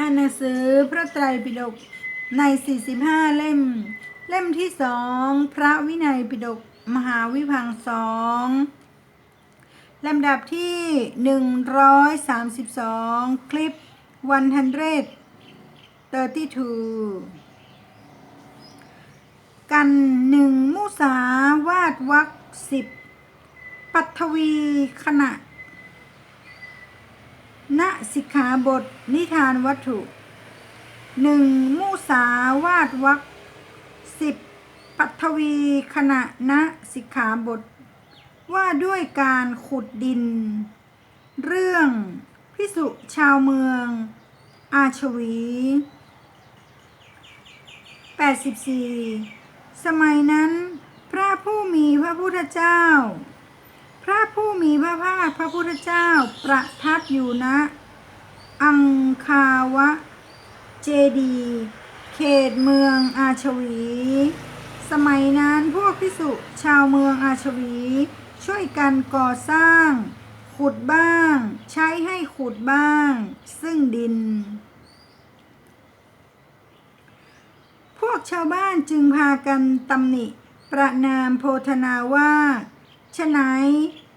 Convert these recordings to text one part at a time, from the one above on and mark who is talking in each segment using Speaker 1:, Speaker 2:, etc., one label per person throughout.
Speaker 1: อ่านหนังสือพระไตรปิฎกใน 45 เล่ม เล่มที่สองพระวินัยปิฎกมหาวิพังสองลำดับที่ 132 คลิป132กันหนึ่งมุสาวาดวักสิบปัทวีขณะ ณสิกขาบทนิทานวัตถุหนึ่งมุสาวาดวักสิบปัทวีขณะณสิกขาบท ว่าด้วยการขุดดิน เรื่องพิสุชาวเมือง อาชวี 84 สมัยนั้น พระผู้มีพระพุทธเจ้า ระผู้มีพระภาคพระพุทธเจ้าประทับอยู่ณอังคาวะเจดี เขตเมืองอาชวี สมัยนั้นพวกพิสุชาวเมืองอาชวี ช่วยกันก่อสร้าง ขุดบ้าง ใช้ให้ขุดบ้าง ซึ่งดิน พวกชาวบ้านจึงพากันตำหนิ ประนามโพธนาว่า ฉะไหน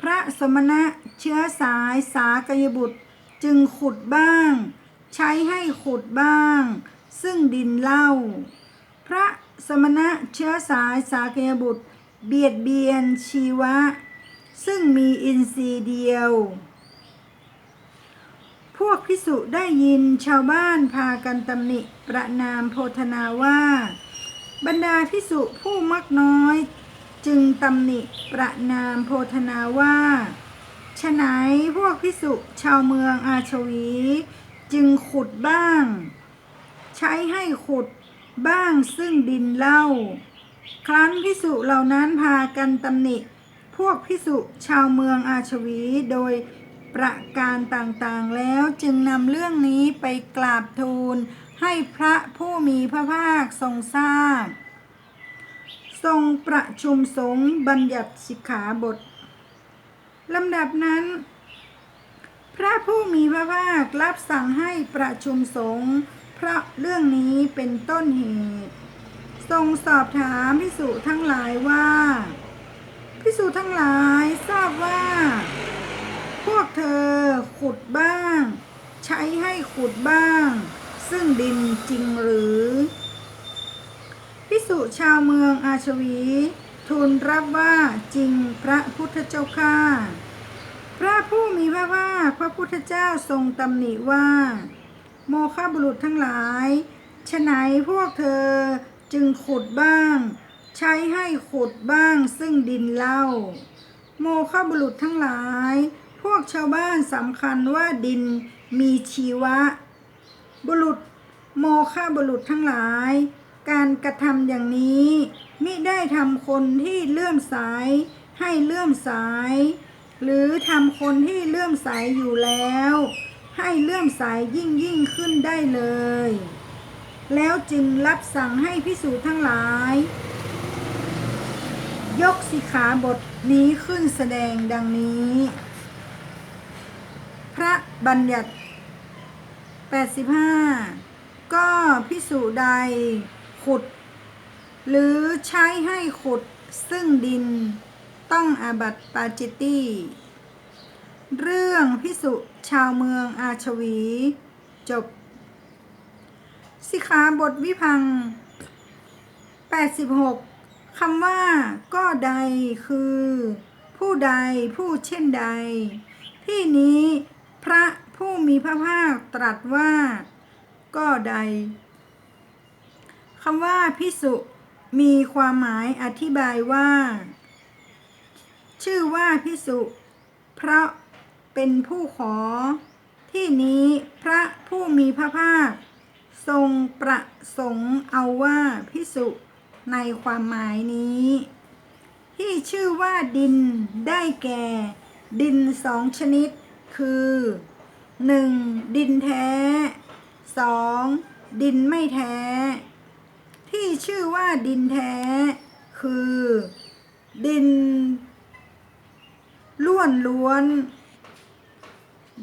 Speaker 1: พระสมณะเชื้อสายสากยบุตรจึงขุดบ้าง ใช้ให้ขุดบ้าง ซึ่งดินเล่า พระสมณะเชื้อสายสากยบุตร เบียดเบียนชีวะ ซึ่งมีอินทรีย์เดียว พวกพิสุได้ยินชาวบ้านพากันตำหนิประนามโพธนาว่า บรรดาพิสุผู้มักน้อย จึงตำหนิประนามโพธนาว่าฉะไหนพวกพิสุชาวเมืองอาชวี จึงขุดบ้าง ใช้ให้ขุดบ้างซึ่งดินเล่า ครั้นพิสุเหล่านั้นพากันตำหนิ พวกพิสุชาวเมืองอาชวีโดยประการต่างๆแล้วจึงนำเรื่องนี้ไปกราบทูลให้พระผู้มีพระภาคทรงทราบ ทรงประชุมสงฆ์บัญญัติสิกขาบทลำดับนั้น พระผู้มีพระภาครับสั่งให้ประชุมสงฆ์เพราะเรื่องนี้เป็นต้นเหตุ ทรงสอบถามพิสุทั้งหลายว่าพิสุทั้งหลายทราบว่า พวกเธอขุดบ้าง ใช้ให้ขุดบ้าง ซึ่งดินจริงหรือ พิสุชาวเมืองอาชวี ทูลรับว่าจริงพระพุทธเจ้าข้าพระผู้มีพระภาคพระพุทธเจ้าทรงตำหนิว่า โมฆะบุรุษทั้งหลายฉไหนพวกเธอจึงขุดบ้าง ใช้ให้ขุดบ้างซึ่งดินเล่า โมฆะบุรุษทั้งหลาย พวกชาวบ้านสำคัญว่าดินมีชีวะ บุรุษโมฆะบุรุษทั้งหลาย การกระทำอย่างนี้มิได้ทำคนที่เลื่อมใสให้เลื่อมใสหรือทำคนที่เลื่อมใสอยู่แล้ว ให้เลื่อมใสยิ่งยิ่งขึ้นได้เลย แล้วจึงรับสั่งให้พิสูจน์ทั้งหลาย ยกสิขาบทนี้ขึ้นแสดงดังนี้ พระบัญญัติ 85 ก็พิสูจน์ใด ขุด หรือใช้ให้ขุดซึ่งดินต้องอาบัติปาจิตตีเรื่องพิสุชาวเมืองอาชวี จบ สิขาบทวิพัง 86คำว่า ก็ใดคือ ผู้ใดผู้เช่นใด ที่นี้พระผู้มีพระภาคตรัสว่า ก็ใด คำว่าพิสุมีความหมายอธิบายว่า ชื่อว่าพิสุเพราะเป็นผู้ขอ ที่นี้พระผู้มีพระภาค ทรงประสงค์เอาว่าพิสุในความหมายนี้ ที่ชื่อว่าดินได้แก่ ดินสองชนิด คือ 1. ดินแท้ 2. ดินไม่แท้ ที่ชื่อว่าดินแท้ คือ ดินล้วนล้วน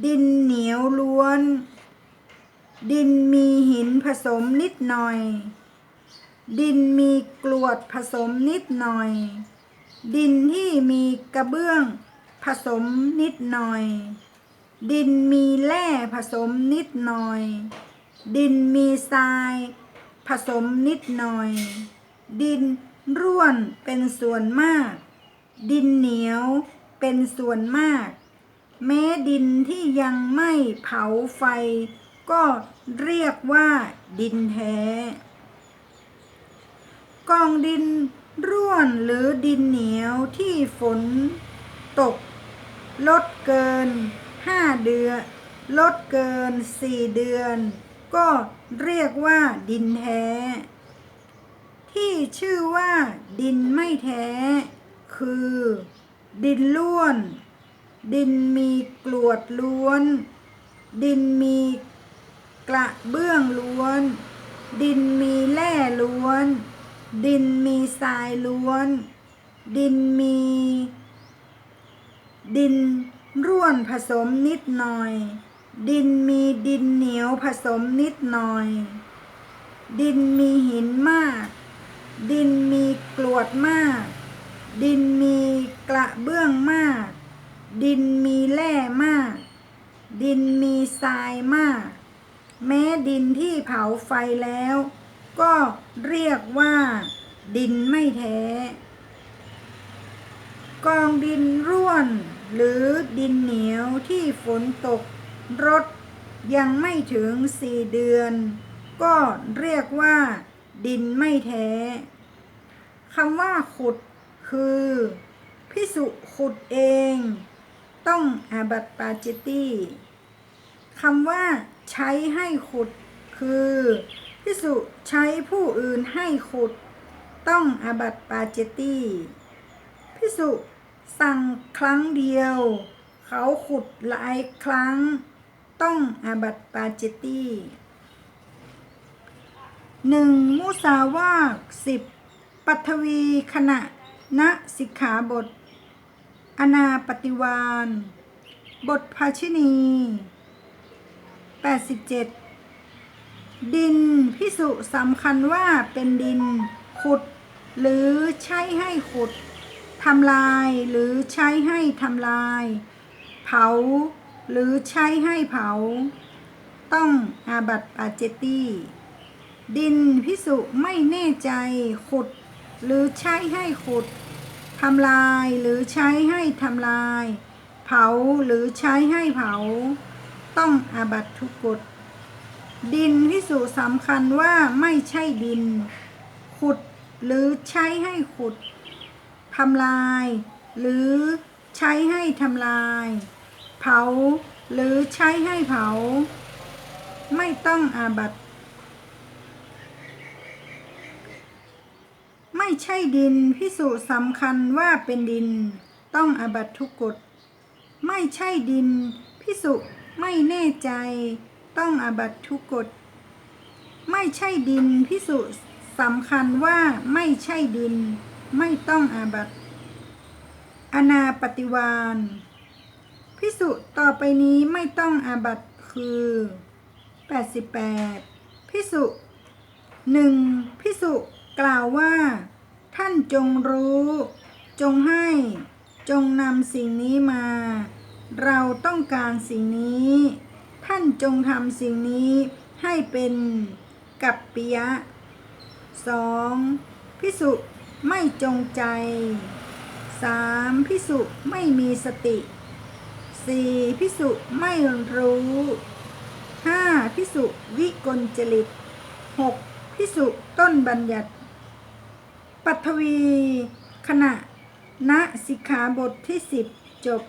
Speaker 1: ดินเหนียวล้วน ดินมีหินผสมนิดหน่อย ดินมีกรวดผสมนิดหน่อย ดินที่มีกระเบื้องผสมนิดหน่อย ดินมีแร่ผสมนิดหน่อย ดินมีทราย สมนิดหน่อย ดินร่วนเป็นส่วนมาก ดินเหนียวเป็นส่วนมาก แม้ดินที่ยังไม่เผาไฟ ก็เรียกว่าดินแท้กองดินร่วนหรือดินเหนียวที่ฝนตก ลดเกิน 5 เดือน ลดเกิน 4 เดือน ก็เรียกว่าดินแท้ ที่ชื่อว่าดินไม่แท้ คือ ดินล้วน ดินมีกรวดล้วน ดินมีกระเบื้องล้วน ดินมีแร่ล้วน ดินมีทรายล้วน ดินมี ดินร่วนผสมนิดหน่อย ดินมีดินเหนียวผสมนิดหน่อย ดินมีหินมาก ดินมีกรวดมาก ดินมีกระเบื้องมาก ดินมีแร่มาก ดินมีทรายมาก แม้ดินที่เผาไฟแล้ว ก็เรียกว่า ดินไม่แท้ กองดินร่วน หรือดินเหนียวที่ฝนตก รดยังไม่ถึงสี่เดือน ก็เรียกว่าดินไม่แท้คำว่าขุดคือพิสุขุดเอง ต้องอาบัตปาจิตตีคำว่าใช้ให้ขุด คือพิสุใช้ผู้อื่นให้ขุด ต้องอาบัตปาจิตตีพิสุสั่งครั้งเดียว เขาขุดหลายครั้ง ต้องอาบัติปาจิตตี้หนึ่งมุสาวาสิบปัทวีขณะณสิกขาบท อนาปฏิวาน บทภาชินี 87 ดินพิสุสำคัญว่าเป็นดิน ขุด หรือใช้ให้ขุดทำลายหรือใช้ให้ทำลาย เผา หรือใช้ให้เผา ต้องอาบัติปาเจตีดินพิสุไม่แน่ใจขุด หรือใช้ให้ขุดทำลายหรือใช้ให้ทำลาย เผาหรือใช้ให้เผา ต้องอาบัตทุกกฎดินพิสุสำคัญว่าไม่ใช่ดิน ขุดหรือใช้ให้ขุดทำลาย หรือใช้ให้ทำลาย เผา หรือใช้ให้เผา ไม่ต้องอาบัตไม่ใช่ดินพิสุสำคัญว่าเป็นดิน ต้องอาบัตทุกกฎไม่ใช่ดินพิสุไม่แน่ใจ ต้องอาบัตทุกกฎไม่ใช่ดินพิสุสำคัญว่าไม่ใช่ดิน ไม่ต้องอาบัตอนาปฏิวาน พิสุต่อไปนี้ไม่ต้องอาบัตคือ 88พิสุหนึ่งพิสุกล่าวว่า ท่านจงรู้ จงให้ จงนำสิ่งนี้มา เราต้องการสิ่งนี้ ท่านจงทำสิ่งนี้ให้เป็นกัปปิยะสองพิสุไม่จงใจสามพิสุไม่มีสติ สี่พิสุไม่รู้ห้าพิสุวิกลจริตหกพิสุต้นบัญญัติ ปัทวี ขณะ ณสิกขาบทที่สิบจบ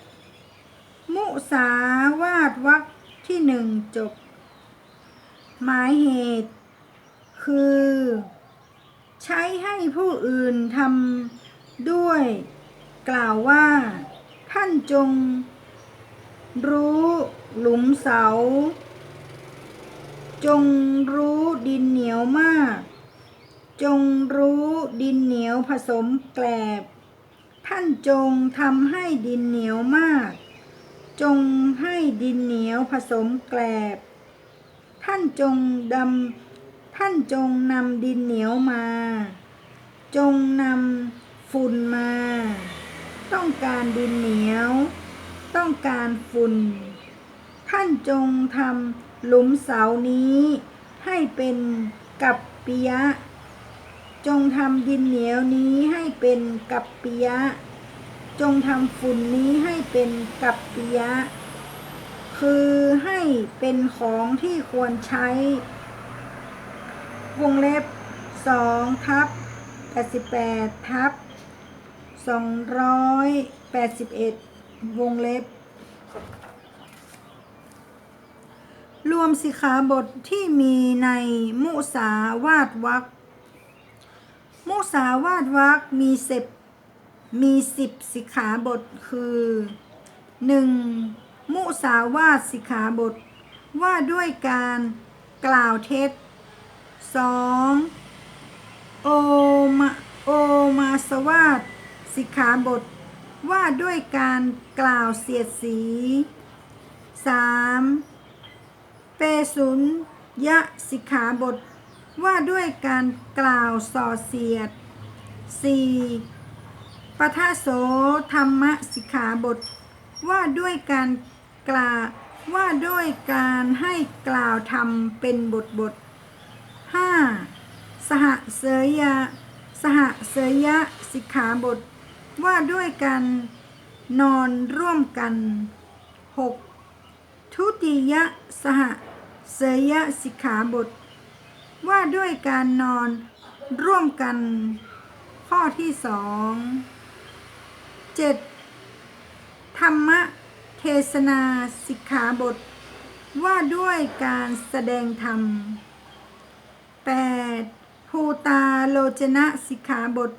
Speaker 1: มุสาวาทวักที่หนึ่งจบ หมายเหตุ คือ ใช้ให้ผู้อื่นทำด้วย กล่าวว่า ท่านจง รู้หลุมเสา จงรู้ดินเหนียวมาก จงรู้ดินเหนียวผสมแกลบ ท่านจงทำให้ดินเหนียวมาก จงให้ดินเหนียวผสมแกลบ ท่านจงดำท่านจงนำดินเหนียวมา จงนำฝุ่นมา ต้องการดินเหนียว ต้องการฝุ่น ท่านจงทำหลุมเสานี้ ให้เป็นกับปิยะ จงทำดินเหนียวนี้ให้เป็นกับปิยะ จงทำฝุ่นนี้ให้เป็นกับปิยะ คือให้เป็นของที่ควรใช้ วงเล็บ2ทับ88ทับ281 วงเล็บ รวมสิกขาบทที่มีในมุสาวาทวักมุสาวาทวักมีสิบมีสิบสิกขาบทคือหนึ่งมุสาวาทสิกขาบท ว่าด้วยการกล่าวเท็จสองโอมาโอมาสวาทสิกขาบท ว่าด้วยการกล่าวเสียดสีสามเปสุนยะสิกขาบท ว่าด้วยการกล่าวส่อเสียด 4. ปทาโสธรรมสิกขาบท ว่าด้วยการกล่าวว่าด้วยการให้กล่าวธรรมเป็นบทบท 5. สหเสยยะ สหเสยยะสิกขาบท ว่าด้วยการนอนร่วมกัน 6. ทุติยสหเสยสิกขาบท ว่าด้วยการนอนร่วมกัน ข้อที่สองเจ็ดธรรมเทศนาสิกขาบท ว่าด้วยการแสดงธรรม 8. ภูตาโลจนะสิกขาบท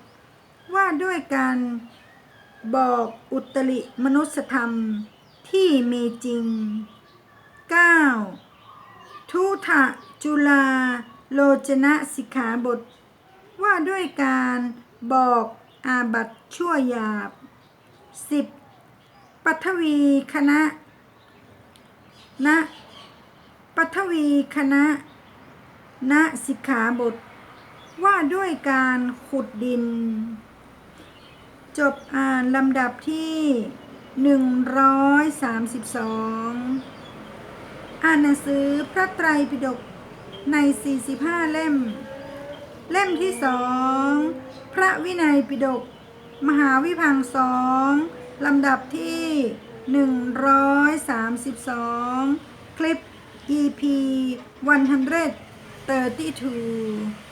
Speaker 1: ว่าด้วยการบอกอุตริมนุสธรรมที่มีจริง 9. ทุถะจุลาโลจนะสิกขาบท ว่าด้วยการบอกอาบัตชั่วหยาบ 10. ปัทวีคณะนะปัทวีคณะณสิกขาบท ว่าด้วยการขุดดิน จบอ่านลำดับที่ 132 อ่านหนังสือพระไตรปิฎกใน 45 เล่ม เล่มที่สองพระวินัยปิฎกมหาวิพังสองลำดับที่ 132 คลิป EP 132